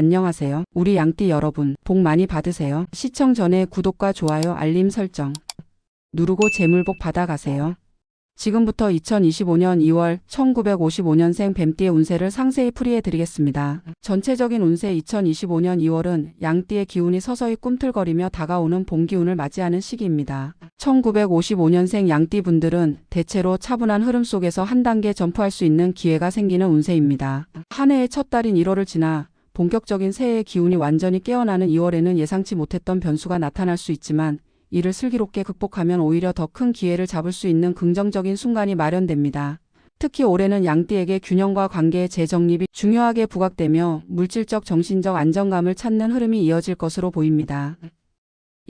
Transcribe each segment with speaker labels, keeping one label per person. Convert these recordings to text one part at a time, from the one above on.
Speaker 1: 안녕하세요. 우리 양띠 여러분, 복 많이 받으세요. 시청 전에 구독과 좋아요, 알림 설정 누르고 재물복 받아가세요. 지금부터 2025년 2월 1955년생 뱀띠의 운세를 상세히 풀이해 드리겠습니다. 전체적인 운세 2025년 2월은 양띠의 기운이 서서히 꿈틀거리며 다가오는 봄 기운을 맞이하는 시기입니다. 1955년생 양띠 분들은 대체로 차분한 흐름 속에서 한 단계 점프할 수 있는 기회가 생기는 운세입니다. 한 해의 첫 달인 1월을 지나 본격적인 새해의 기운이 완전히 깨어나는 2월에는 예상치 못했던 변수가 나타날 수 있지만 이를 슬기롭게 극복하면 오히려 더 큰 기회를 잡을 수 있는 긍정적인 순간이 마련됩니다. 특히 올해는 양띠에게 균형과 관계의 재정립이 중요하게 부각되며 물질적 정신적 안정감을 찾는 흐름이 이어질 것으로 보입니다.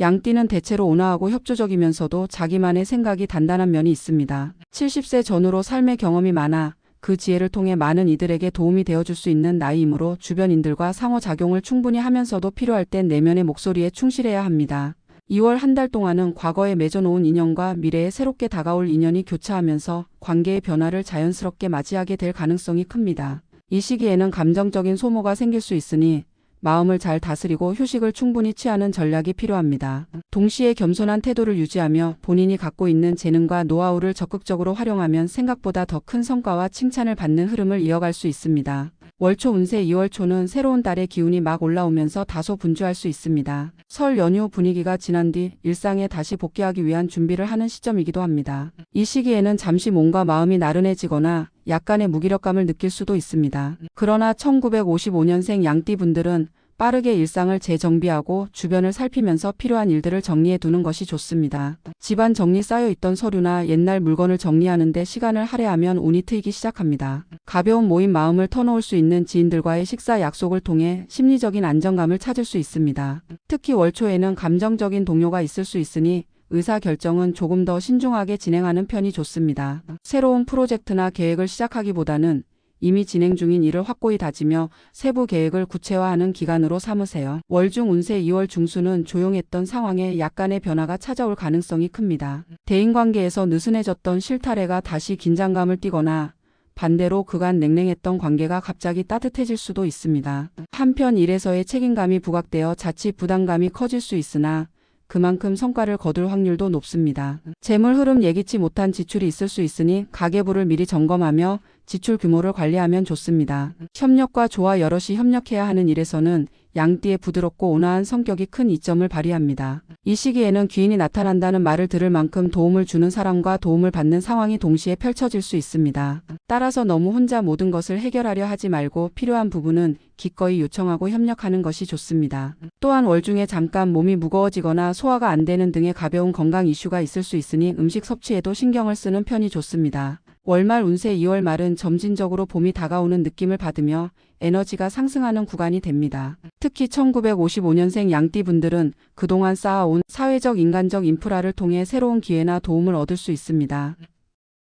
Speaker 1: 양띠는 대체로 온화하고 협조적이면서도 자기만의 생각이 단단한 면이 있습니다. 70세 전후로 삶의 경험이 많아 그 지혜를 통해 많은 이들에게 도움이 되어줄 수 있는 나이이므로 주변인들과 상호작용을 충분히 하면서도 필요할 땐 내면의 목소리에 충실해야 합니다. 2월 한 달 동안은 과거에 맺어놓은 인연과 미래에 새롭게 다가올 인연이 교차하면서 관계의 변화를 자연스럽게 맞이하게 될 가능성이 큽니다. 이 시기에는 감정적인 소모가 생길 수 있으니 마음을 잘 다스리고 휴식을 충분히 취하는 전략이 필요합니다. 동시에 겸손한 태도를 유지하며 본인이 갖고 있는 재능과 노하우를 적극적으로 활용하면 생각보다 더 큰 성과와 칭찬을 받는 흐름을 이어갈 수 있습니다. 월초 운세 2월 초는 새로운 달의 기운이 막 올라오면서 다소 분주할 수 있습니다. 설 연휴 분위기가 지난 뒤 일상에 다시 복귀하기 위한 준비를 하는 시점이기도 합니다. 이 시기에는 잠시 몸과 마음이 나른해지거나 약간의 무기력감을 느낄 수도 있습니다. 그러나 1955년생 양띠 분들은 빠르게 일상을 재정비하고 주변을 살피면서 필요한 일들을 정리해 두는 것이 좋습니다. 집안 정리 쌓여 있던 서류나 옛날 물건을 정리하는데 시간을 할애하면 운이 트이기 시작합니다. 가벼운 모임 마음을 터놓을 수 있는 지인들과의 식사 약속을 통해 심리적인 안정감을 찾을 수 있습니다. 특히 월초에는 감정적인 동요가 있을 수 있으니 의사 결정은 조금 더 신중하게 진행하는 편이 좋습니다. 새로운 프로젝트나 계획을 시작하기보다는 이미 진행 중인 일을 확고히 다지며 세부 계획을 구체화하는 기간으로 삼으세요. 월중 운세 2월 중순은 조용했던 상황에 약간의 변화가 찾아올 가능성이 큽니다. 대인관계에서 느슨해졌던 실타래가 다시 긴장감을 띠거나 반대로 그간 냉랭했던 관계가 갑자기 따뜻해질 수도 있습니다. 한편 일에서의 책임감이 부각되어 자칫 부담감이 커질 수 있으나 그만큼 성과를 거둘 확률도 높습니다. 재물 흐름 예기치 못한 지출이 있을 수 있으니 가계부를 미리 점검하며 지출 규모를 관리하면 좋습니다. 협력과 조화 여럿이 협력해야 하는 일에서는 양띠의 부드럽고 온화한 성격이 큰 이점을 발휘합니다. 이 시기에는 귀인이 나타난다는 말을 들을 만큼 도움을 주는 사람과 도움을 받는 상황이 동시에 펼쳐질 수 있습니다. 따라서 너무 혼자 모든 것을 해결하려 하지 말고 필요한 부분은 기꺼이 요청하고 협력하는 것이 좋습니다. 또한 월 중에 잠깐 몸이 무거워지거나 소화가 안 되는 등의 가벼운 건강 이슈가 있을 수 있으니 음식 섭취에도 신경을 쓰는 편이 좋습니다. 월말 운세 2월 말은 점진적으로 봄이 다가오는 느낌을 받으며 에너지가 상승하는 구간이 됩니다. 특히 1955년생 양띠 분들은 그동안 쌓아온 사회적 인간적 인프라를 통해 새로운 기회나 도움을 얻을 수 있습니다.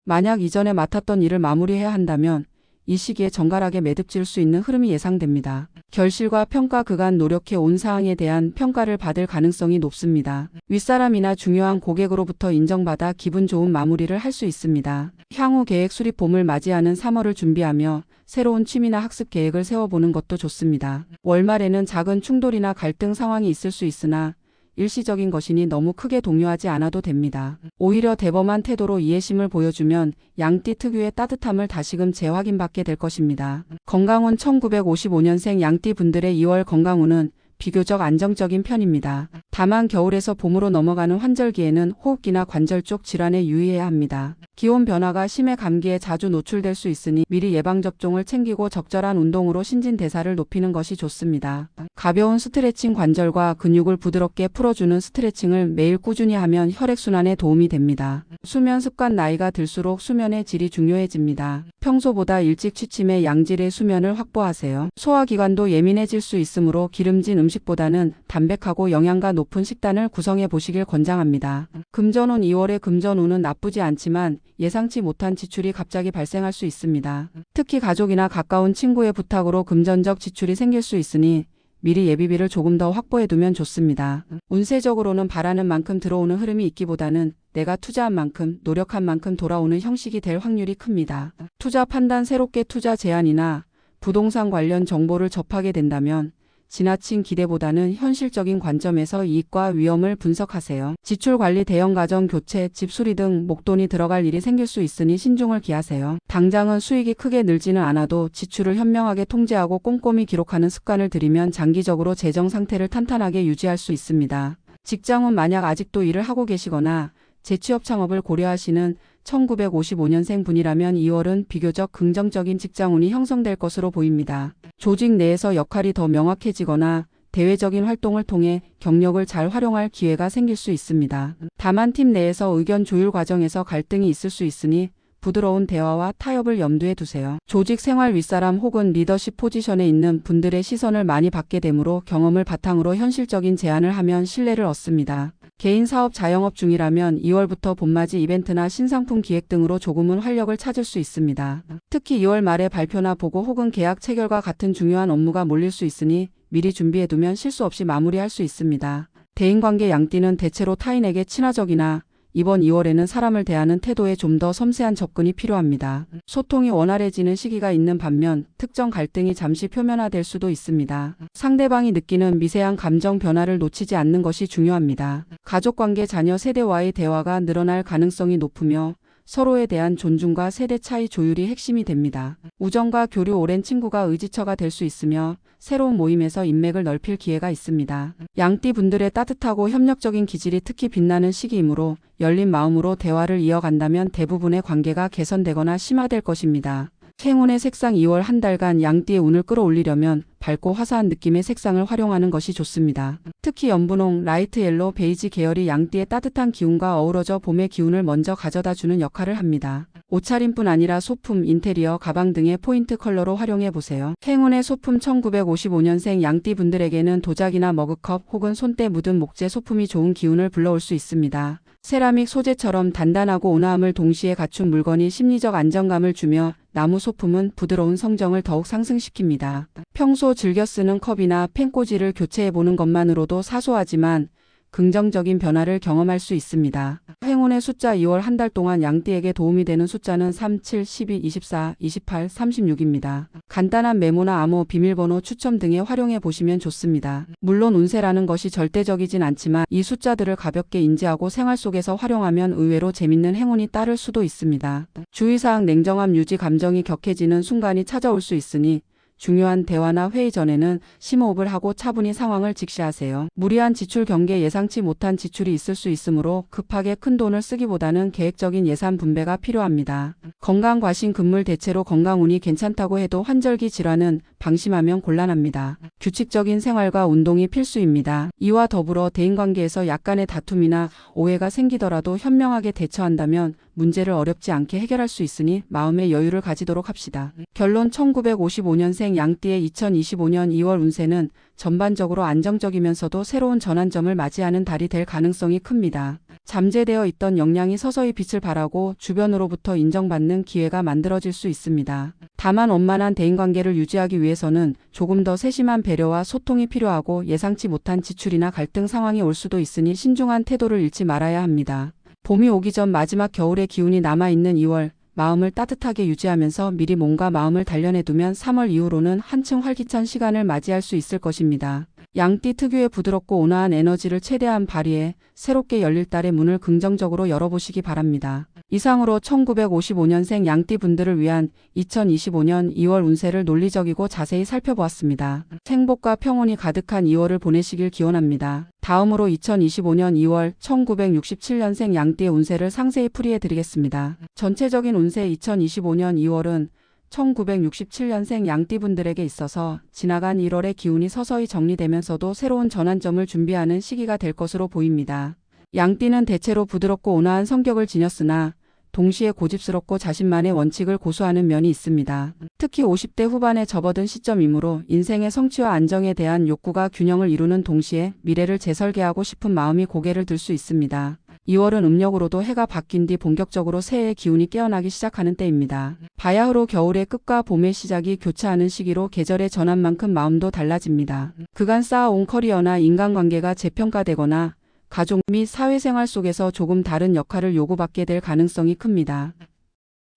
Speaker 1: 만약 이전에 맡았던 일을 마무리해야 한다면 이 시기에 정갈하게 매듭질 수 있는 흐름이 예상됩니다. 결실과 평가 그간 노력해 온 사항에 대한 평가를 받을 가능성이 높습니다. 윗사람이나 중요한 고객으로부터 인정받아 기분 좋은 마무리를 할 수 있습니다. 향후 계획 수립 봄을 맞이하는 3월을 준비하며 새로운 취미나 학습 계획을 세워보는 것도 좋습니다. 월말에는 작은 충돌이나 갈등 상황이 있을 수 있으나 일시적인 것이니 너무 크게 동요하지 않아도 됩니다. 오히려 대범한 태도로 이해심을 보여주면 양띠 특유의 따뜻함을 다시금 재확인받게 될 것입니다. 건강운 1955년생 양띠 분들의 2월 건강운은 비교적 안정적인 편입니다. 다만 겨울에서 봄으로 넘어가는 환절기에는 호흡기나 관절 쪽 질환에 유의해야 합니다. 기온 변화가 심해 감기에 자주 노출될 수 있으니 미리 예방접종을 챙기고 적절한 운동으로 신진대사를 높이는 것이 좋습니다. 가벼운 스트레칭 관절과 근육을 부드럽게 풀어주는 스트레칭을 매일 꾸준히 하면 혈액순환에 도움이 됩니다. 수면 습관 나이가 들수록 수면의 질이 중요해집니다. 평소보다 일찍 취침해 양질의 수면을 확보하세요. 소화기관도 예민해질 수 있으므로 기름진 음식 보다는 담백하고 영양가 높은 식단을 구성해 보시길 권장합니다. 금전운 2월의 금전운은 나쁘지 않지만 예상치 못한 지출이 갑자기 발생할 수 있습니다. 특히 가족이나 가까운 친구의 부탁으로 금전적 지출이 생길 수 있으니 미리 예비비를 조금 더 확보해 두면 좋습니다. 운세적으로는 바라는 만큼 들어오는 흐름이 있기보다는 내가 투자한 만큼, 노력한 만큼 돌아오는 형식이 될 확률이 큽니다. 투자 판단 새롭게 투자 제안이나 부동산 관련 정보를 접하게 된다면 지나친 기대보다는 현실적인 관점에서 이익과 위험을 분석하세요. 지출 관리, 대형 가전 교체, 집 수리 등 목돈이 들어갈 일이 생길 수 있으니 신중을 기하세요. 당장은 수익이 크게 늘지는 않아도 지출을 현명하게 통제하고 꼼꼼히 기록하는 습관을 들이면 장기적으로 재정 상태를 탄탄하게 유지할 수 있습니다. 직장은 만약 아직도 일을 하고 계시거나 재취업 창업을 고려하시는 1955년생 분이라면 2월은 비교적 긍정적인 직장운이 형성될 것으로 보입니다. 조직 내에서 역할이 더 명확해지거나 대외적인 활동을 통해 경력을 잘 활용할 기회가 생길 수 있습니다. 다만 팀 내에서 의견 조율 과정에서 갈등이 있을 수 있으니 부드러운 대화와 타협을 염두에 두세요. 조직 생활 윗사람 혹은 리더십 포지션에 있는 분들의 시선을 많이 받게 되므로 경험을 바탕으로 현실적인 제안을 하면 신뢰를 얻습니다. 개인 사업 자영업 중이라면 2월부터 봄맞이 이벤트나 신상품 기획 등으로 조금은 활력을 찾을 수 있습니다. 특히 2월 말에 발표나 보고 혹은 계약 체결과 같은 중요한 업무가 몰릴 수 있으니 미리 준비해두면 실수 없이 마무리할 수 있습니다. 대인관계 양띠는 대체로 타인에게 친화적이나 이번 2월에는 사람을 대하는 태도에 좀 더 섬세한 접근이 필요합니다. 소통이 원활해지는 시기가 있는 반면 특정 갈등이 잠시 표면화될 수도 있습니다. 상대방이 느끼는 미세한 감정 변화를 놓치지 않는 것이 중요합니다. 가족관계 자녀 세대와의 대화가 늘어날 가능성이 높으며 서로에 대한 존중과 세대 차이 조율이 핵심이 됩니다. 우정과 교류 오랜 친구가 의지처가 될 수 있으며 새로운 모임에서 인맥을 넓힐 기회가 있습니다. 양띠 분들의 따뜻하고 협력적인 기질이 특히 빛나는 시기이므로 열린 마음으로 대화를 이어간다면 대부분의 관계가 개선되거나 심화될 것입니다. 행운의 색상 2월 한 달간 양띠의 운을 끌어올리려면 밝고 화사한 느낌의 색상을 활용하는 것이 좋습니다. 특히 연분홍, 라이트 옐로, 베이지 계열이 양띠의 따뜻한 기운과 어우러져 봄의 기운을 먼저 가져다 주는 역할을 합니다. 옷차림뿐 아니라 소품, 인테리어, 가방 등의 포인트 컬러로 활용해 보세요. 행운의 소품 1955년생 양띠 분들에게는 도자기나 머그컵 혹은 손때 묻은 목재 소품이 좋은 기운을 불러올 수 있습니다. 세라믹 소재처럼 단단하고 온화함을 동시에 갖춘 물건이 심리적 안정감을 주며 나무 소품은 부드러운 성정을 더욱 상승시킵니다. 평소 즐겨 쓰는 컵이나 펜꽂이를 교체해보는 것만으로도 사소하지만 긍정적인 변화를 경험할 수 있습니다. 행운의 숫자 2월 한 달 동안 양띠에게 도움이 되는 숫자는 3, 7, 12, 24, 28, 36입니다. 간단한 메모나 암호, 비밀번호 추첨 등에 활용해 보시면 좋습니다. 물론 운세라는 것이 절대적이진 않지만 이 숫자들을 가볍게 인지하고 생활 속에서 활용하면 의외로 재밌는 행운이 따를 수도 있습니다. 주의사항 냉정함 유지 감정이 격해지는 순간이 찾아올 수 있으니 중요한 대화나 회의 전에는 심호흡을 하고 차분히 상황을 직시하세요. 무리한 지출 경계 예상치 못한 지출이 있을 수 있으므로 급하게 큰 돈을 쓰기보다는 계획적인 예산 분배가 필요합니다. 건강 과신 금물 대체로 건강운이 괜찮다고 해도 환절기 질환은 방심하면 곤란합니다. 규칙적인 생활과 운동이 필수입니다. 이와 더불어 대인관계에서 약간의 다툼이나 오해가 생기더라도 현명하게 대처한다면 문제를 어렵지 않게 해결할 수 있으니 마음의 여유를 가지도록 합시다. 결론 1955년생 양띠의 2025년 2월 운세는 전반적으로 안정적이면서도 새로운 전환점을 맞이하는 달이 될 가능성이 큽니다. 잠재되어 있던 역량이 서서히 빛을 발하고 주변으로부터 인정받는 기회가 만들어질 수 있습니다. 다만 원만한 대인관계를 유지하기 위해서는 조금 더 세심한 배려와 소통이 필요하고 예상치 못한 지출이나 갈등 상황이 올 수도 있으니 신중한 태도를 잃지 말아야 합니다. 봄이 오기 전 마지막 겨울의 기운이 남아있는 2월, 마음을 따뜻하게 유지하면서 미리 몸과 마음을 단련해두면 3월 이후로는 한층 활기찬 시간을 맞이할 수 있을 것입니다. 양띠 특유의 부드럽고 온화한 에너지를 최대한 발휘해 새롭게 열릴 달의 문을 긍정적으로 열어보시기 바랍니다. 이상으로 1955년생 양띠 분들을 위한 2025년 2월 운세를 논리적이고 자세히 살펴보았습니다. 행복과 평온이 가득한 2월을 보내시길 기원합니다. 다음으로 2025년 2월 1967년생 양띠의 운세를 상세히 풀이해 드리겠습니다. 전체적인 운세 2025년 2월은 1967년생 양띠분들에게 있어서 지나간 1월의 기운이 서서히 정리되면서도 새로운 전환점을 준비하는 시기가 될 것으로 보입니다. 양띠는 대체로 부드럽고 온화한 성격을 지녔으나 동시에 고집스럽고 자신만의 원칙을 고수하는 면이 있습니다. 특히 50대 후반에 접어든 시점이므로 인생의 성취와 안정에 대한 욕구가 균형을 이루는 동시에 미래를 재설계하고 싶은 마음이 고개를 들 수 있습니다. 2월은 음력으로도 해가 바뀐 뒤 본격적으로 새해의 기운이 깨어나기 시작하는 때입니다. 바야흐로 겨울의 끝과 봄의 시작이 교차하는 시기로 계절의 전환만큼 마음도 달라집니다. 그간 쌓아온 커리어나 인간관계가 재평가되거나 가족 및 사회생활 속에서 조금 다른 역할을 요구받게 될 가능성이 큽니다.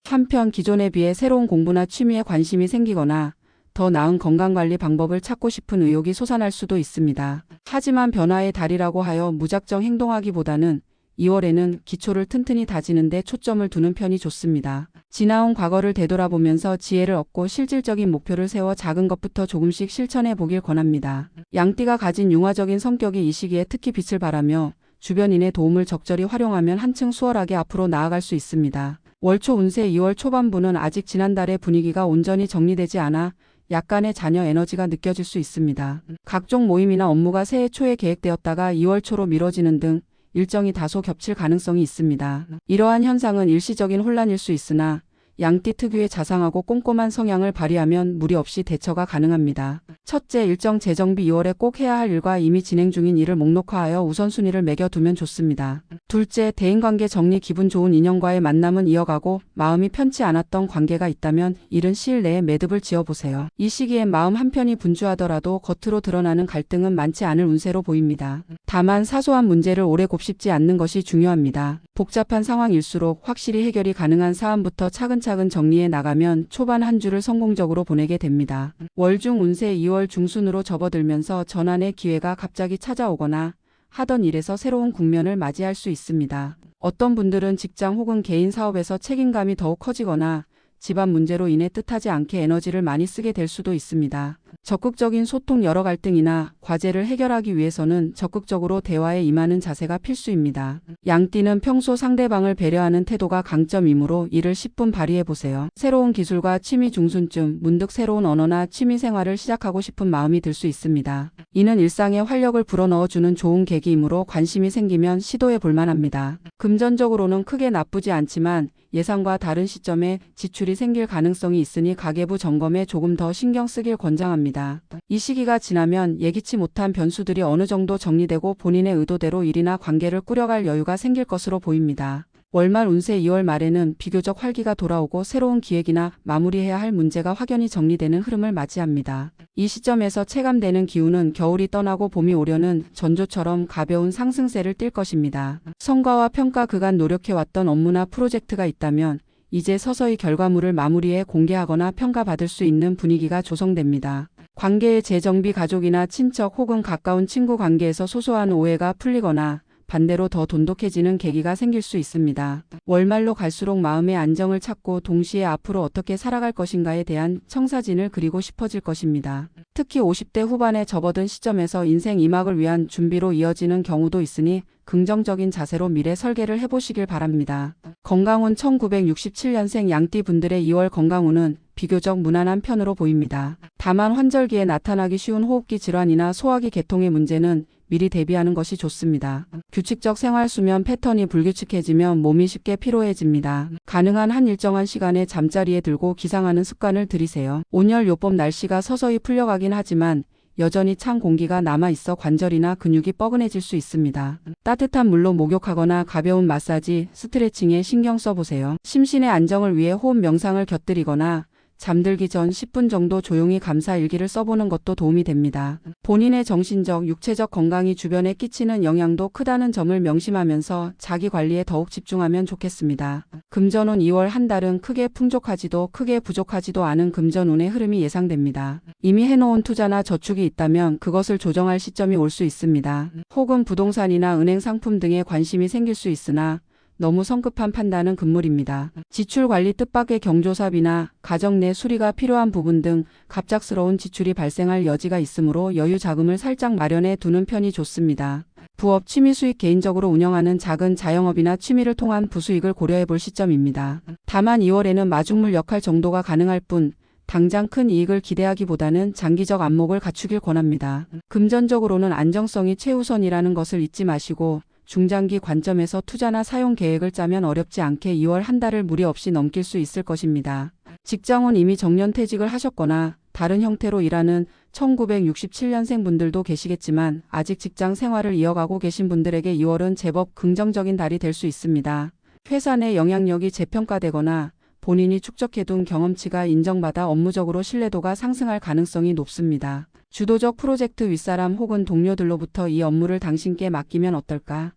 Speaker 1: 한편 기존에 비해 새로운 공부나 취미에 관심이 생기거나 더 나은 건강관리 방법을 찾고 싶은 의욕이 솟아날 수도 있습니다. 하지만 변화의 달이라고 하여 무작정 행동하기보다는 2월에는 기초를 튼튼히 다지는데 초점을 두는 편이 좋습니다. 지나온 과거를 되돌아보면서 지혜를 얻고 실질적인 목표를 세워 작은 것부터 조금씩 실천해 보길 권합니다. 양띠가 가진 융화적인 성격이 이 시기에 특히 빛을 발하며 주변인의 도움을 적절히 활용하면 한층 수월하게 앞으로 나아갈 수 있습니다. 월초 운세 2월 초반부는 아직 지난달의 분위기가 온전히 정리되지 않아 약간의 잔여 에너지가 느껴질 수 있습니다. 각종 모임이나 업무가 새해 초에 계획되었다가 2월 초로 미뤄지는 등 일정이 다소 겹칠 가능성이 있습니다. 이러한 현상은 일시적인 혼란일 수 있으나 양띠 특유의 자상하고 꼼꼼한 성향을 발휘하면 무리 없이 대처가 가능합니다. 첫째, 일정 재정비 2월에 꼭 해야 할 일과 이미 진행 중인 일을 목록화하여 우선순위를 매겨두면 좋습니다. 둘째, 대인관계 정리 기분 좋은 인연과의 만남은 이어가고 마음이 편치 않았던 관계가 있다면 이른 시일 내에 매듭을 지어보세요. 이 시기엔 마음 한편이 분주하더라도 겉으로 드러나는 갈등은 많지 않을 운세로 보입니다. 다만 사소한 문제를 오래 곱씹지 않는 것이 중요합니다. 복잡한 상황일수록 확실히 해결이 가능한 사안부터 차근차근 정리해 나가면 초반 한 주를 성공적으로 보내게 됩니다. 월중 운세 2월 중순으로 접어들면서 전환의 기회가 갑자기 찾아오거나 하던 일에서 새로운 국면을 맞이할 수 있습니다. 어떤 분들은 직장 혹은 개인 사업에서 책임감이 더욱 커지거나 집안 문제로 인해 뜻하지 않게 에너지를 많이 쓰게 될 수도 있습니다. 적극적인 소통 여러 갈등이나 과제를 해결하기 위해서는 적극적으로 대화에 임하는 자세가 필수입니다. 양띠는 평소 상대방을 배려하는 태도가 강점이므로 이를 10분 발휘해 보세요. 새로운 기술과 취미 중순쯤 문득 새로운 언어나 취미 생활을 시작하고 싶은 마음이 들 수 있습니다. 이는 일상에 활력을 불어넣어주는 좋은 계기이므로 관심이 생기면 시도해 볼 만합니다. 금전적으로는 크게 나쁘지 않지만 예상과 다른 시점에 지출 이 생길 가능성이 있으니 가계부 점검에 조금 더 신경 쓰길 권장합니다. 이 시기가 지나면 예기치 못한 변수들이 어느 정도 정리되고 본인의 의도대로 일이나 관계를 꾸려갈 여유가 생길 것으로 보입니다. 월말 운세 2월 말에는 비교적 활기가 돌아오고 새로운 기획이나 마무리해야 할 문제가 확연히 정리되는 흐름을 맞이합니다. 이 시점에서 체감되는 기운은 겨울이 떠나고 봄이 오려는 전조처럼 가벼운 상승세를 띨 것입니다. 성과와 평가 그간 노력해왔던 업무나 프로젝트가 있다면 이제 서서히 결과물을 마무리해 공개하거나 평가받을 수 있는 분위기가 조성됩니다. 관계의 재정비 가족이나 친척 혹은 가까운 친구 관계에서 소소한 오해가 풀리거나 반대로 더 돈독해지는 계기가 생길 수 있습니다. 월말로 갈수록 마음의 안정을 찾고 동시에 앞으로 어떻게 살아갈 것인가에 대한 청사진을 그리고 싶어질 것입니다. 특히 50대 후반에 접어든 시점에서 인생 이막을 위한 준비로 이어지는 경우도 있으니 긍정적인 자세로 미래 설계를 해보시길 바랍니다. 건강운 1967년생 양띠 분들의 2월 건강운은 비교적 무난한 편으로 보입니다. 다만 환절기에 나타나기 쉬운 호흡기 질환이나 소화기 계통의 문제는 미리 대비하는 것이 좋습니다. 규칙적 생활 수면 패턴이 불규칙해지면 몸이 쉽게 피로해집니다. 가능한 한 일정한 시간에 잠자리에 들고 기상하는 습관을 들이세요. 온열 요법 날씨가 서서히 풀려가긴 하지만 여전히 찬 공기가 남아있어 관절이나 근육이 뻐근해질 수 있습니다. 따뜻한 물로 목욕하거나 가벼운 마사지, 스트레칭에 신경 써보세요. 심신의 안정을 위해 호흡 명상을 곁들이거나 잠들기 전 10분 정도 조용히 감사 일기를 써보는 것도 도움이 됩니다. 본인의 정신적, 육체적 건강이 주변에 끼치는 영향도 크다는 점을 명심하면서 자기 관리에 더욱 집중하면 좋겠습니다. 금전운 2월 한 달은 크게 풍족하지도 크게 부족하지도 않은 금전운의 흐름이 예상됩니다. 이미 해놓은 투자나 저축이 있다면 그것을 조정할 시점이 올 수 있습니다. 혹은 부동산이나 은행 상품 등에 관심이 생길 수 있으나 너무 성급한 판단은 금물입니다. 지출 관리 뜻밖의 경조사비나 가정 내 수리가 필요한 부분 등 갑작스러운 지출이 발생할 여지가 있으므로 여유 자금을 살짝 마련해 두는 편이 좋습니다. 부업 취미 수익 개인적으로 운영하는 작은 자영업이나 취미를 통한 부수익을 고려해 볼 시점입니다. 다만 2월에는 마중물 역할 정도가 가능할 뿐 당장 큰 이익을 기대하기보다는 장기적 안목을 갖추길 권합니다. 금전적으로는 안정성이 최우선이라는 것을 잊지 마시고 중장기 관점에서 투자나 사용 계획을 짜면 어렵지 않게 2월 한 달을 무리 없이 넘길 수 있을 것입니다. 직장은 이미 정년 퇴직을 하셨거나 다른 형태로 일하는 1967년생 분들도 계시겠지만 아직 직장 생활을 이어가고 계신 분들에게 2월은 제법 긍정적인 달이 될 수 있습니다. 회사 내 영향력이 재평가되거나 본인이 축적해둔 경험치가 인정받아 업무적으로 신뢰도가 상승할 가능성이 높습니다. 주도적 프로젝트 윗사람 혹은 동료들로부터 이 업무를 당신께 맡기면 어떨까?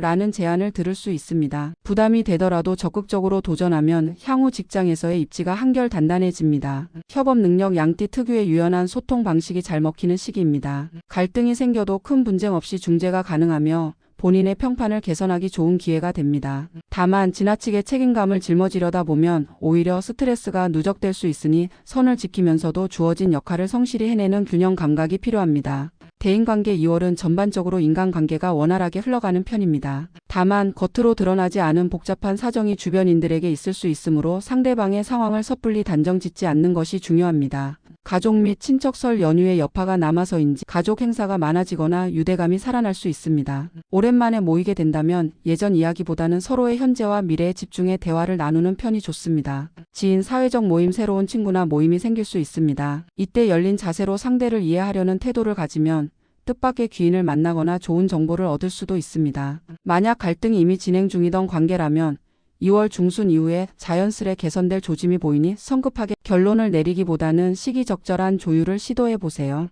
Speaker 1: 라는 제안을 들을 수 있습니다. 부담이 되더라도 적극적으로 도전하면 향후 직장에서의 입지가 한결 단단해집니다. 협업 능력 양띠 특유의 유연한 소통 방식이 잘 먹히는 시기입니다. 갈등이 생겨도 큰 분쟁 없이 중재가 가능하며 본인의 평판을 개선하기 좋은 기회가 됩니다. 다만 지나치게 책임감을 짊어지려다 보면 오히려 스트레스가 누적될 수 있으니 선을 지키면서도 주어진 역할을 성실히 해내는 균형 감각이 필요합니다. 대인관계 2월은 전반적으로 인간관계가 원활하게 흘러가는 편입니다. 다만 겉으로 드러나지 않은 복잡한 사정이 주변인들에게 있을 수 있으므로 상대방의 상황을 섣불리 단정짓지 않는 것이 중요합니다. 가족 및 친척 설 연휴에 여파가 남아서인지 가족 행사가 많아지거나 유대감이 살아날 수 있습니다. 오랜만에 모이게 된다면 예전 이야기보다는 서로의 현재와 미래에 집중해 대화를 나누는 편이 좋습니다. 지인 사회적 모임 새로운 친구나 모임이 생길 수 있습니다. 이때 열린 자세로 상대를 이해하려는 태도를 가지면 뜻밖의 귀인을 만나거나 좋은 정보를 얻을 수도 있습니다. 만약 갈등이 이미 진행 중이던 관계라면 2월 중순 이후에 자연스레 개선될 조짐이 보이니 성급하게 결론을 내리기보다는 시기적절한 조율을 시도해 보세요.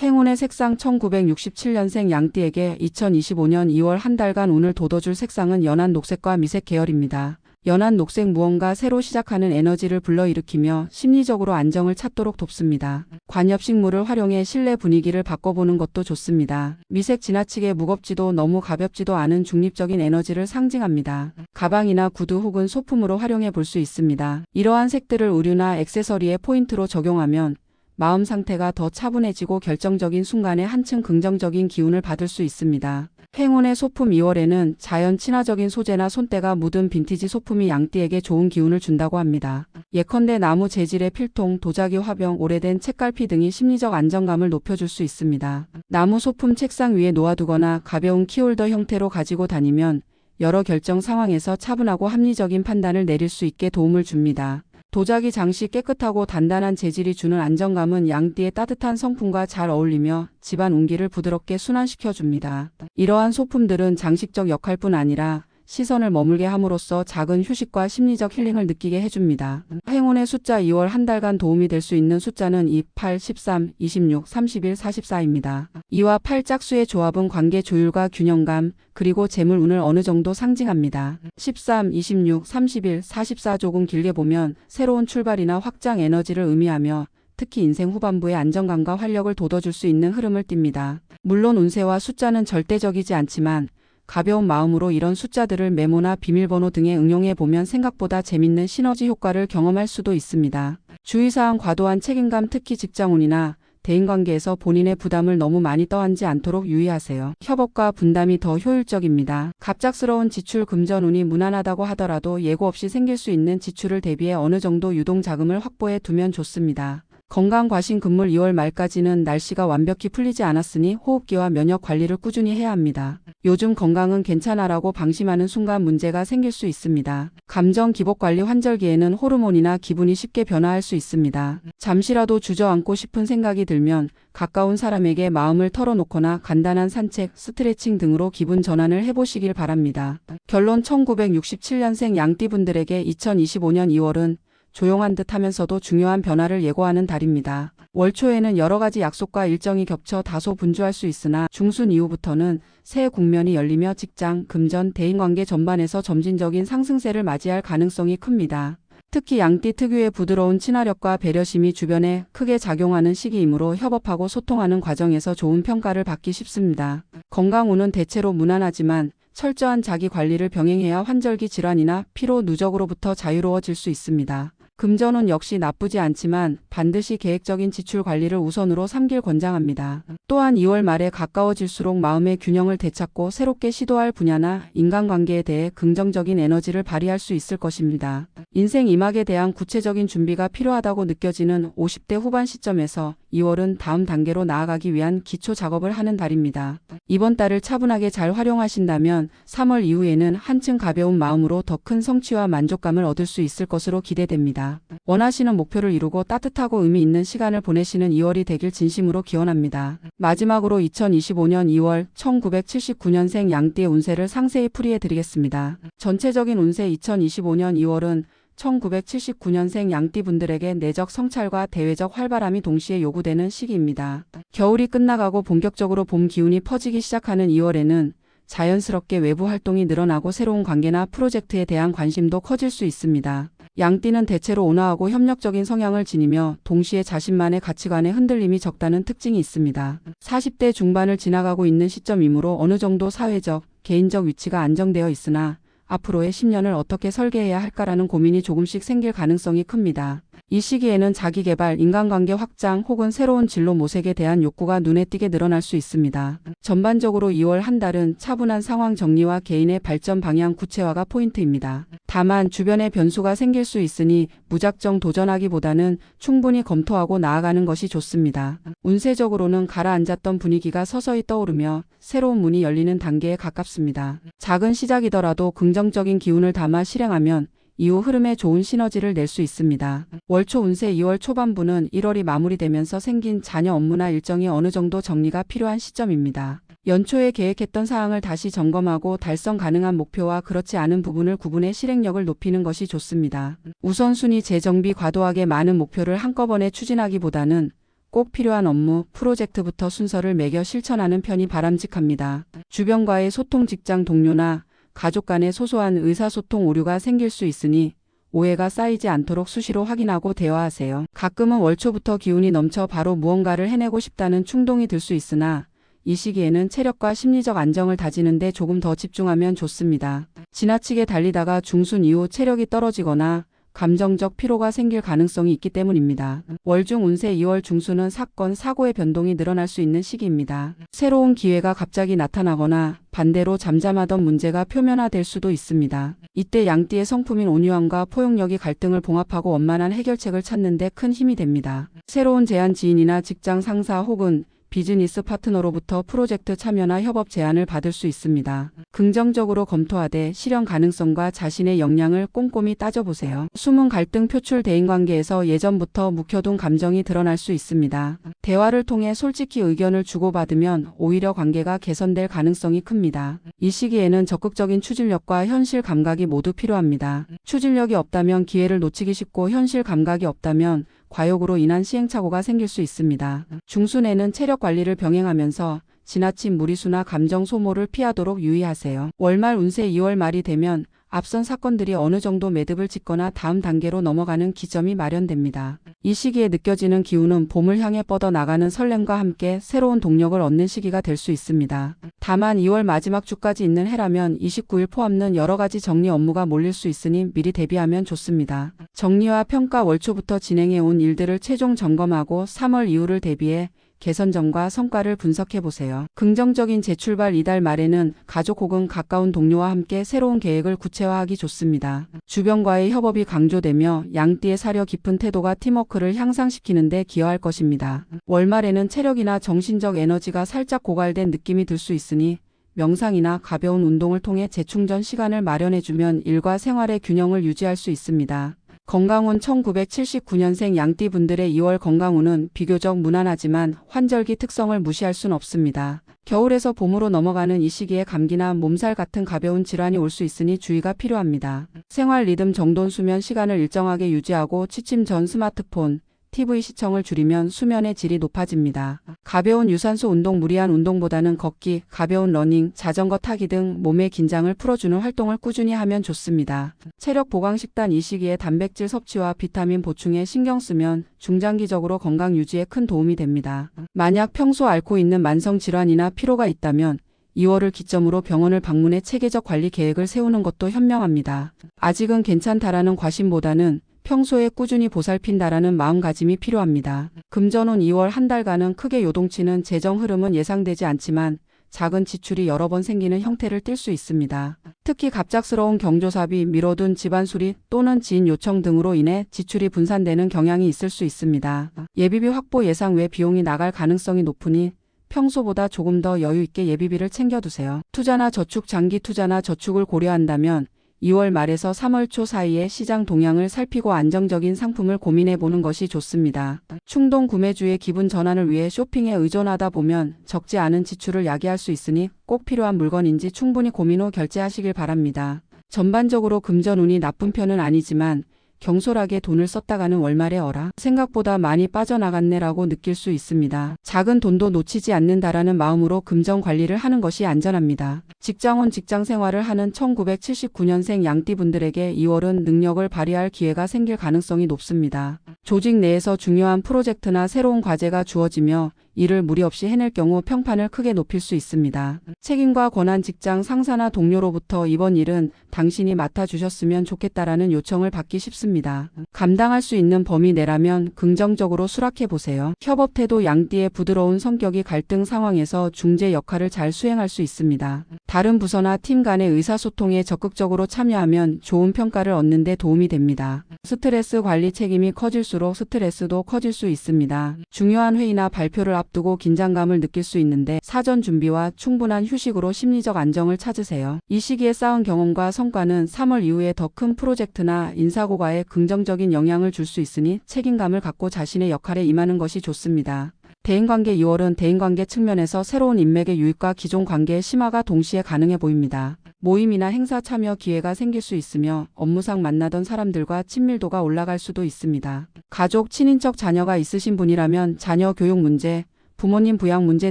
Speaker 1: 행운의 색상 1967년생 양띠에게 2025년 2월 한 달간 운을 돋워줄 색상은 연한 녹색과 미색 계열입니다. 연한 녹색 무언가 새로 시작하는 에너지를 불러일으키며 심리적으로 안정을 찾도록 돕습니다. 관엽식물을 활용해 실내 분위기를 바꿔보는 것도 좋습니다. 미색 지나치게 무겁지도 너무 가볍지도 않은 중립적인 에너지를 상징합니다. 가방이나 구두 혹은 소품으로 활용해 볼 수 있습니다. 이러한 색들을 의류나 액세서리에 포인트로 적용하면 마음 상태가 더 차분해지고 결정적인 순간에 한층 긍정적인 기운을 받을 수 있습니다. 행운의 소품 2월에는 자연 친화적인 소재나 손때가 묻은 빈티지 소품이 양띠에게 좋은 기운을 준다고 합니다. 예컨대 나무 재질의 필통, 도자기 화병, 오래된 책갈피 등이 심리적 안정감을 높여줄 수 있습니다. 나무 소품 책상 위에 놓아두거나 가벼운 키홀더 형태로 가지고 다니면 여러 결정 상황에서 차분하고 합리적인 판단을 내릴 수 있게 도움을 줍니다. 도자기 장식 깨끗하고 단단한 재질이 주는 안정감은 양띠의 따뜻한 성품과 잘 어울리며 집안 운기를 부드럽게 순환시켜 줍니다. 이러한 소품들은 장식적 역할뿐 아니라 시선을 머물게 함으로써 작은 휴식과 심리적 힐링을 느끼게 해줍니다. 행운의 숫자 2월 한 달간 도움이 될 수 있는 숫자는 2, 8, 13, 26, 31, 44입니다. 2와 8 짝수의 조합은 관계 조율과 균형감, 그리고 재물 운을 어느 정도 상징합니다. 13, 26, 31, 44 조금 길게 보면 새로운 출발이나 확장 에너지를 의미하며 특히 인생 후반부의 안정감과 활력을 돋워줄 수 있는 흐름을 띱니다. 물론 운세와 숫자는 절대적이지 않지만 가벼운 마음으로 이런 숫자들을 메모나 비밀번호 등에 응용해 보면 생각보다 재밌는 시너지 효과를 경험할 수도 있습니다. 주의사항 과도한 책임감 특히 직장운이나 대인관계에서 본인의 부담을 너무 많이 떠안지 않도록 유의하세요. 협업과 분담이 더 효율적입니다. 갑작스러운 지출 금전운이 무난하다고 하더라도 예고 없이 생길 수 있는 지출을 대비해 어느 정도 유동 자금을 확보해 두면 좋습니다. 건강 과신 금물 2월 말까지는 날씨가 완벽히 풀리지 않았으니 호흡기와 면역 관리를 꾸준히 해야 합니다. 요즘 건강은 괜찮아라고 방심하는 순간 문제가 생길 수 있습니다. 감정 기복 관리 환절기에는 호르몬이나 기분이 쉽게 변화할 수 있습니다. 잠시라도 주저앉고 싶은 생각이 들면 가까운 사람에게 마음을 털어놓거나 간단한 산책, 스트레칭 등으로 기분 전환을 해보시길 바랍니다. 결론 1967년생 양띠분들에게 2025년 2월은 조용한 듯 하면서도 중요한 변화를 예고하는 달입니다. 월 초에는 여러 가지 약속과 일정이 겹쳐 다소 분주할 수 있으나 중순 이후부터는 새 국면이 열리며 직장, 금전, 대인관계 전반에서 점진적인 상승세를 맞이할 가능성이 큽니다. 특히 양띠 특유의 부드러운 친화력과 배려심이 주변에 크게 작용하는 시기이므로 협업하고 소통하는 과정에서 좋은 평가를 받기 쉽습니다. 건강운은 대체로 무난하지만 철저한 자기 관리를 병행해야 환절기 질환이나 피로 누적으로부터 자유로워질 수 있습니다. 금전운 역시 나쁘지 않지만 반드시 계획적인 지출 관리를 우선으로 삼길 권장합니다. 또한 2월 말에 가까워질수록 마음의 균형을 되찾고 새롭게 시도할 분야나 인간관계에 대해 긍정적인 에너지를 발휘할 수 있을 것입니다. 인생 이막에 대한 구체적인 준비가 필요하다고 느껴지는 50대 후반 시점에서 2월은 다음 단계로 나아가기 위한 기초 작업을 하는 달입니다. 이번 달을 차분하게 잘 활용하신다면 3월 이후에는 한층 가벼운 마음으로 더 큰 성취와 만족감을 얻을 수 있을 것으로 기대됩니다. 원하시는 목표를 이루고 따뜻하고 의미 있는 시간을 보내시는 2월이 되길 진심으로 기원합니다. 마지막으로 2025년 2월 1979년생 양띠의 운세를 상세히 풀이해 드리겠습니다. 전체적인 운세 2025년 2월은 1979년생 양띠분들에게 내적 성찰과 대외적 활발함이 동시에 요구되는 시기입니다. 겨울이 끝나가고 본격적으로 봄 기운이 퍼지기 시작하는 2월에는 자연스럽게 외부 활동이 늘어나고 새로운 관계나 프로젝트에 대한 관심도 커질 수 있습니다. 양띠는 대체로 온화하고 협력적인 성향을 지니며 동시에 자신만의 가치관에 흔들림이 적다는 특징이 있습니다. 40대 중반을 지나가고 있는 시점이므로 어느 정도 사회적, 개인적 위치가 안정되어 있으나 앞으로의 10년을 어떻게 설계해야 할까라는 고민이 조금씩 생길 가능성이 큽니다. 이 시기에는 자기 개발, 인간관계 확장 혹은 새로운 진로 모색에 대한 욕구가 눈에 띄게 늘어날 수 있습니다. 전반적으로 2월 한 달은 차분한 상황 정리와 개인의 발전 방향 구체화가 포인트입니다. 다만 주변에 변수가 생길 수 있으니 무작정 도전하기보다는 충분히 검토하고 나아가는 것이 좋습니다. 운세적으로는 가라앉았던 분위기가 서서히 떠오르며 새로운 문이 열리는 단계에 가깝습니다. 작은 시작이더라도 긍정적인 기운을 담아 실행하면 이후 흐름에 좋은 시너지를 낼 수 있습니다. 월초 운세 2월 초반부는 1월이 마무리되면서 생긴 자녀 업무나 일정이 어느 정도 정리가 필요한 시점입니다. 연초에 계획했던 사항을 다시 점검하고 달성 가능한 목표와 그렇지 않은 부분을 구분해 실행력을 높이는 것이 좋습니다. 우선순위 재정비 과도하게 많은 목표를 한꺼번에 추진하기보다는 꼭 필요한 업무, 프로젝트부터 순서를 매겨 실천하는 편이 바람직합니다. 주변과의 소통 직장 동료나 가족 간의 소소한 의사소통 오류가 생길 수 있으니 오해가 쌓이지 않도록 수시로 확인하고 대화하세요. 가끔은 월초부터 기운이 넘쳐 바로 무언가를 해내고 싶다는 충동이 들 수 있으나 이 시기에는 체력과 심리적 안정을 다지는데 조금 더 집중하면 좋습니다. 지나치게 달리다가 중순 이후 체력이 떨어지거나 감정적 피로가 생길 가능성이 있기 때문입니다. 월중 운세 2월 중순은 사건, 사고의 변동이 늘어날 수 있는 시기입니다. 새로운 기회가 갑자기 나타나거나 반대로 잠잠하던 문제가 표면화될 수도 있습니다. 이때 양띠의 성품인 온유함과 포용력이 갈등을 봉합하고 원만한 해결책을 찾는 데 큰 힘이 됩니다. 새로운 제안 지인이나 직장 상사 혹은 비즈니스 파트너로부터 프로젝트 참여나 협업 제안을 받을 수 있습니다. 긍정적으로 검토하되 실현 가능성과 자신의 역량을 꼼꼼히 따져보세요. 숨은 갈등 표출 대인관계에서 예전부터 묵혀둔 감정이 드러날 수 있습니다. 대화를 통해 솔직히 의견을 주고받으면 오히려 관계가 개선될 가능성이 큽니다. 이 시기에는 적극적인 추진력과 현실 감각이 모두 필요합니다. 추진력이 없다면 기회를 놓치기 쉽고 현실 감각이 없다면 과욕으로 인한 시행착오가 생길 수 있습니다. 중순에는 체력 관리를 병행하면서 지나친 무리수나 감정 소모를 피하도록 유의하세요. 월말 운세 2월 말이 되면 앞선 사건들이 어느 정도 매듭을 짓거나 다음 단계로 넘어가는 기점이 마련됩니다. 이 시기에 느껴지는 기운은 봄을 향해 뻗어 나가는 설렘과 함께 새로운 동력을 얻는 시기가 될 수 있습니다. 다만 2월 마지막 주까지 있는 해라면 29일 포함는 여러 가지 정리 업무가 몰릴 수 있으니 미리 대비하면 좋습니다. 정리와 평가 월초부터 진행해 온 일들을 최종 점검하고 3월 이후를 대비해 개선점과 성과를 분석해 보세요. 긍정적인 재출발 이달 말에는 가족 혹은 가까운 동료와 함께 새로운 계획을 구체화하기 좋습니다. 주변과의 협업이 강조되며 양띠의 사려 깊은 태도가 팀워크를 향상시키는데 기여할 것입니다. 월말에는 체력이나 정신적 에너지가 살짝 고갈된 느낌이 들 수 있으니 명상이나 가벼운 운동을 통해 재충전 시간을 마련해주면 일과 생활의 균형을 유지할 수 있습니다. 건강운 1979년생 양띠 분들의 2월 건강운은 비교적 무난하지만 환절기 특성을 무시할 순 없습니다. 겨울에서 봄으로 넘어가는 이 시기에 감기나 몸살 같은 가벼운 질환이 올 수 있으니 주의가 필요합니다. 생활 리듬 정돈 수면 시간을 일정하게 유지하고 취침 전 스마트폰, TV 시청을 줄이면 수면의 질이 높아집니다. 가벼운 유산소 운동 무리한 운동보다는 걷기, 가벼운 러닝, 자전거 타기 등 몸의 긴장을 풀어주는 활동을 꾸준히 하면 좋습니다. 체력 보강 식단 이 시기에 단백질 섭취와 비타민 보충에 신경 쓰면 중장기적으로 건강 유지에 큰 도움이 됩니다. 만약 평소 앓고 있는 만성 질환이나 피로가 있다면 2월을 기점으로 병원을 방문해 체계적 관리 계획을 세우는 것도 현명합니다. 아직은 괜찮다라는 과심보다는 평소에 꾸준히 보살핀다라는 마음가짐이 필요합니다. 금전운 2월 한 달간은 크게 요동치는 재정 흐름은 예상되지 않지만 작은 지출이 여러 번 생기는 형태를 띨 수 있습니다. 특히 갑작스러운 경조사비, 미뤄둔 집안 수리 또는 지인 요청 등으로 인해 지출이 분산되는 경향이 있을 수 있습니다. 예비비 확보 예상 외 비용이 나갈 가능성이 높으니 평소보다 조금 더 여유 있게 예비비를 챙겨두세요. 투자나 저축, 장기 투자나 저축을 고려한다면 2월 말에서 3월 초 사이에 시장 동향을 살피고 안정적인 상품을 고민해 보는 것이 좋습니다. 충동 구매주의 기분 전환을 위해 쇼핑에 의존하다 보면 적지 않은 지출을 야기할 수 있으니 꼭 필요한 물건인지 충분히 고민 후 결제하시길 바랍니다. 전반적으로 금전 운이 나쁜 편은 아니지만 경솔하게 돈을 썼다가는 월말에 어라 생각보다 많이 빠져나갔네라고 느낄 수 있습니다. 작은 돈도 놓치지 않는다라는 마음으로 금전 관리를 하는 것이 안전합니다. 직장원 직장 생활을 하는 1979년생 양띠분들에게 2월은 능력을 발휘할 기회가 생길 가능성이 높습니다. 조직 내에서 중요한 프로젝트나 새로운 과제가 주어지며 이를 무리 없이 해낼 경우 평판을 크게 높일 수 있습니다. 책임과 권한 직장 상사나 동료로부터 이번 일은 당신이 맡아주셨으면 좋겠다라는 요청을 받기 쉽습니다. 감당할 수 있는 범위 내라면 긍정적으로 수락해 보세요. 협업 태도 양띠의 부드러운 성격이 갈등 상황에서 중재 역할을 잘 수행할 수 있습니다. 다른 부서나 팀 간의 의사소통에 적극적으로 참여하면 좋은 평가를 얻는 데 도움이 됩니다. 스트레스 관리 책임이 커질수록 스트레스도 커질 수 있습니다. 중요한 회의나 발표를 앞두고 긴장감을 느낄 수 있는데 사전 준비와 충분한 휴식으로 심리적 안정을 찾으세요. 이 시기에 쌓은 경험과 성과는 3월 이후에 더 큰 프로젝트나 인사고과에 긍정적인 영향을 줄 수 있으니 책임감을 갖고 자신의 역할에 임하는 것이 좋습니다. 대인관계 2월은 대인관계 측면에서 새로운 인맥의 유입과 기존 관계의 심화가 동시에 가능해 보입니다. 모임이나 행사 참여 기회가 생길 수 있으며 업무상 만나던 사람들과 친밀도가 올라갈 수도 있습니다. 가족, 친인척 자녀가 있으신 분이라면 자녀 교육 문제, 부모님 부양 문제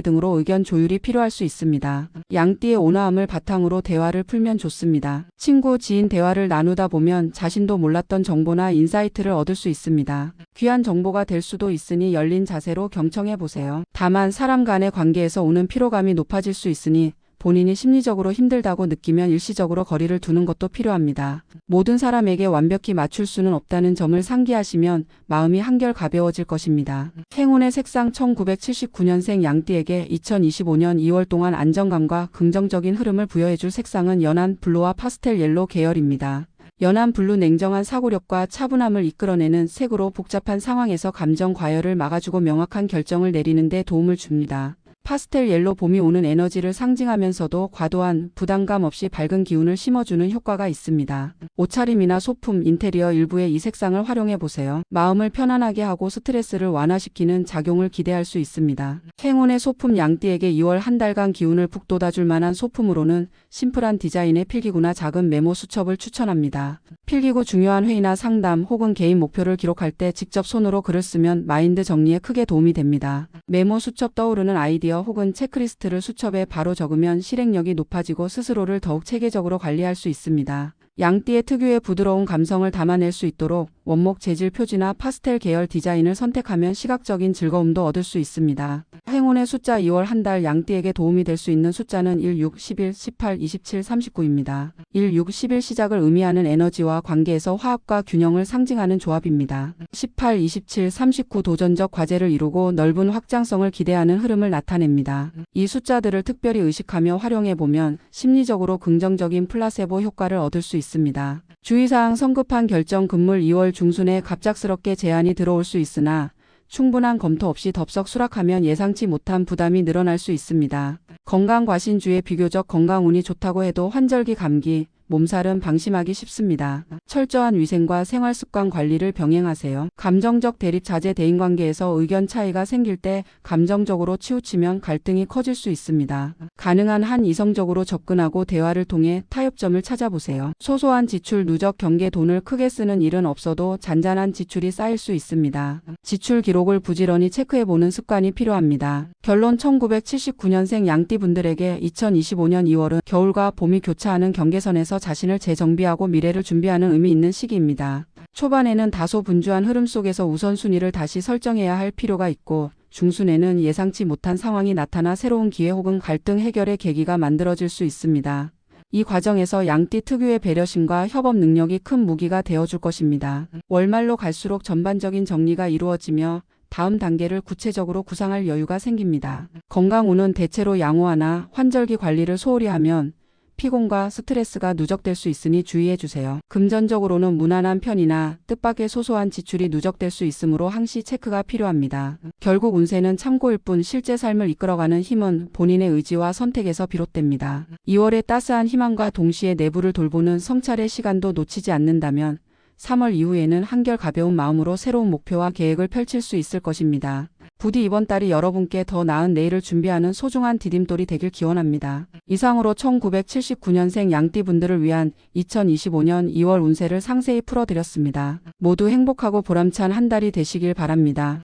Speaker 1: 등으로 의견 조율이 필요할 수 있습니다. 양띠의 온화함을 바탕으로 대화를 풀면 좋습니다. 친구, 지인 대화를 나누다 보면 자신도 몰랐던 정보나 인사이트를 얻을 수 있습니다. 귀한 정보가 될 수도 있으니 열린 자세로 경청해 보세요. 다만 사람 간의 관계에서 오는 피로감이 높아질 수 있으니 본인이 심리적으로 힘들다고 느끼면 일시적으로 거리를 두는 것도 필요합니다. 모든 사람에게 완벽히 맞출 수는 없다는 점을 상기하시면 마음이 한결 가벼워질 것입니다. 행운의 색상 1979년생 양띠에게 2025년 2월 동안 안정감과 긍정적인 흐름을 부여해줄 색상은 연한 블루와 파스텔 옐로 계열입니다. 연한 블루 냉정한 사고력과 차분함을 이끌어내는 색으로 복잡한 상황에서 감정 과열을 막아주고 명확한 결정을 내리는 데 도움을 줍니다. 파스텔 옐로 봄이 오는 에너지를 상징하면서도 과도한 부담감 없이 밝은 기운을 심어주는 효과가 있습니다. 옷차림이나 소품, 인테리어 일부에 이 색상을 활용해 보세요. 마음을 편안하게 하고 스트레스를 완화시키는 작용을 기대할 수 있습니다. 행운의 소품 양띠에게 2월 한 달간 기운을 북돋아줄 만한 소품으로는 심플한 디자인의 필기구나 작은 메모 수첩을 추천합니다. 필기구 중요한 회의나 상담 혹은 개인 목표를 기록할 때 직접 손으로 글을 쓰면 마인드 정리에 크게 도움이 됩니다. 메모 수첩 떠오르는 아이디어 혹은 체크리스트를 수첩에 바로 적으면 실행력이 높아지고 스스로를 더욱 체계적으로 관리할 수 있습니다. 양띠의 특유의 부드러운 감성을 담아낼 수 있도록 원목 재질 표지나 파스텔 계열 디자인을 선택하면 시각적인 즐거움도 얻을 수 있습니다. 행운의 숫자 2월 한 달 양띠에게 도움이 될 수 있는 숫자는 1, 6, 11, 18, 27, 39입니다. 1, 6, 11 시작을 의미하는 에너지와 관계에서 화합과 균형을 상징하는 조합입니다. 18, 27, 39 도전적 과제를 이루고 넓은 확장성을 기대하는 흐름을 나타냅니다. 이 숫자들을 특별히 의식하며 활용해 보면 심리적으로 긍정적인 플라세보 효과를 얻을 수 있습니다. 주의사항 성급한 결정 금물 2월 중순에 갑작스럽게 제안이 들어올 수 있으나 충분한 검토 없이 덥석 수락하면 예상치 못한 부담이 늘어날 수 있습니다. 건강 과신주에 비교적 건강 운이 좋다고 해도 환절기 감기, 몸살은 방심하기 쉽습니다. 철저한 위생과 생활 습관 관리를 병행하세요. 감정적 대립 자제 대인관계에서 의견 차이가 생길 때 감정적으로 치우치면 갈등이 커질 수 있습니다. 가능한 한 이성적으로 접근하고 대화를 통해 타협점을 찾아보세요. 소소한 지출 누적 경계 돈을 크게 쓰는 일은 없어도 잔잔한 지출이 쌓일 수 있습니다. 지출 기록을 부지런히 체크해보는 습관이 필요합니다. 결론 1979년생 양띠분들에게 2025년 2월은 겨울과 봄이 교차하는 경계선에서 자신을 재정비하고 미래를 준비하는 의미 있는 시기입니다. 초반에는 다소 분주한 흐름 속에서 우선순위를 다시 설정해야 할 필요가 있고 중순에는 예상치 못한 상황이 나타나 새로운 기회 혹은 갈등 해결의 계기가 만들어질 수 있습니다. 이 과정에서 양띠 특유의 배려심과 협업 능력이 큰 무기가 되어줄 것입니다. 월말로 갈수록 전반적인 정리가 이루어지며 다음 단계를 구체적으로 구상할 여유가 생깁니다. 건강 운은 대체로 양호하나 환절기 관리를 소홀히 하면 피곤과 스트레스가 누적될 수 있으니 주의해 주세요. 금전적으로는 무난한 편이나 뜻밖의 소소한 지출이 누적될 수 있으므로 항시 체크가 필요합니다. 결국 운세는 참고일 뿐 실제 삶을 이끌어가는 힘은 본인의 의지와 선택에서 비롯됩니다. 2월의 따스한 희망과 동시에 내부를 돌보는 성찰의 시간도 놓치지 않는다면 3월 이후에는 한결 가벼운 마음으로 새로운 목표와 계획을 펼칠 수 있을 것입니다. 부디 이번 달이 여러분께 더 나은 내일을 준비하는 소중한 디딤돌이 되길 기원합니다. 이상으로 1979년생 양띠분들을 위한 2025년 2월 운세를 상세히 풀어드렸습니다. 모두 행복하고 보람찬 한 달이 되시길 바랍니다.